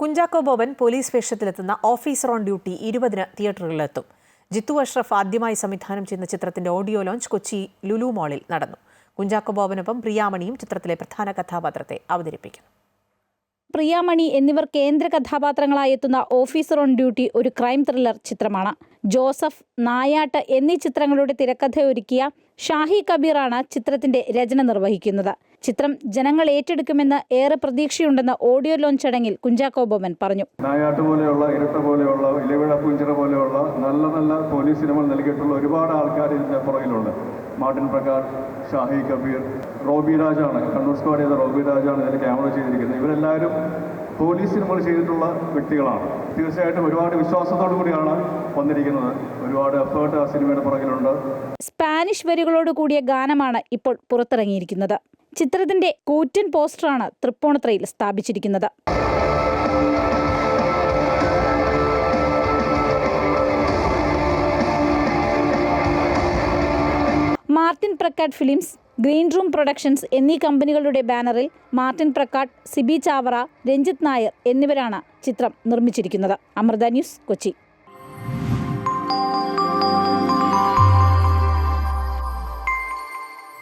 Kunchacko Boban police വേഷത്തിലെത്തുന്ന officer on duty ഇരുപതിന് തിയേറ്ററുകളിലെത്തും. ജിത്തു അഷ്റഫ് ആദ്യമായി സംവിധാനം ചെയ്യുന്ന ചിത്രത്തിന്റെ ഓഡിയോ ലോഞ്ച് കൊച്ചി ലുലു മോളിൽ നടന്നു. കുഞ്ചാക്കോ ബോബനൊപ്പം പ്രിയാമണിയും ചിത്രത്തിലെ പ്രധാന കഥാപാത്രത്തെ അവതരിപ്പിക്കുന്നു. പ്രിയാമണി എന്നിവർ കേന്ദ്ര കഥാപാത്രങ്ങളായി എത്തുന്ന ഓഫീസർ ഓൺ ഡ്യൂട്ടി ഒരു ക്രൈം ത്രില്ലർ ചിത്രമാണ്. ജോസഫ് നായാട്ട് എന്നീ ചിത്രങ്ങളുടെ തിരക്കഥയൊരുക്കിയ ഷാഹി കബീറാണ് ചിത്രത്തിന്റെ രചന നിർവഹിക്കുന്നത്. ചിത്രം ജനങ്ങൾ ഏറ്റെടുക്കുമെന്ന് ഏറെ പ്രതീക്ഷയുണ്ടെന്ന് ഓഡിയോ ലോഞ്ച് ചടങ്ങിൽ കുഞ്ചാക്കോ ബോബൻ പറഞ്ഞു. നായാട്ട് പോലെയുള്ള ഇരട്ട പോലെയുള്ള ഇലവിഴ പൂഞ്ചിറ പോലെയുള്ള നല്ല നല്ല പോലീസ് സിനിമകൾ നൽകിയിട്ടുള്ള ഒരുപാട് ആൾക്കാർ ഇതിന്റെ പുറകിലുണ്ട്. മാർട്ടിൻ പ്രകാശ് ഷാഹി കബീർ റോബി രാജാണ്. കണ്ണൂർ സ്ക്വാഡ് ചെയ്ത റോബി രാജാണ് ഇതിന്റെ ക്യാമറ ചെയ്തിരിക്കുന്നത് ഇവരെല്ലാവരും പോലീസ് നമ്മൾ ചെയ്തിട്ടുള്ള വ്യക്തികളാണ്. തീർച്ചയായിട്ടും ഒരുപാട് വിശ്വാസത്തോടു കൂടിയാണ് വന്നിരിക്കുന്നത്. ഒരുപാട് എഫേർട്ട് ആ സിനിമയുടെ പുറകിലുണ്ട്. സ്പാനിഷ് വരികളോട് കൂടിയ ഗാനമാണ് ഇപ്പോൾ പുറത്തിറങ്ങിയിരിക്കുന്നത്. ചിത്രത്തിന്റെ കൂറ്റൻ പോസ്റ്ററാണ് തൃപ്പൂണിത്രയിൽ സ്ഥാപിച്ചിരിക്കുന്നത്. Martin Prakkat films green room productions എന്നീ കമ്പനികളുടെ ബാനറിൽ മാർട്ടിൻ പ്രക്കാട്ട് സിബി ചാവറ രഞ്ജിത്ത് നായർ എന്നിവരാണ് ചിത്രം നിർമ്മിച്ചിരിക്കുന്നത്. അമൃത ന്യൂസ് കൊച്ചി.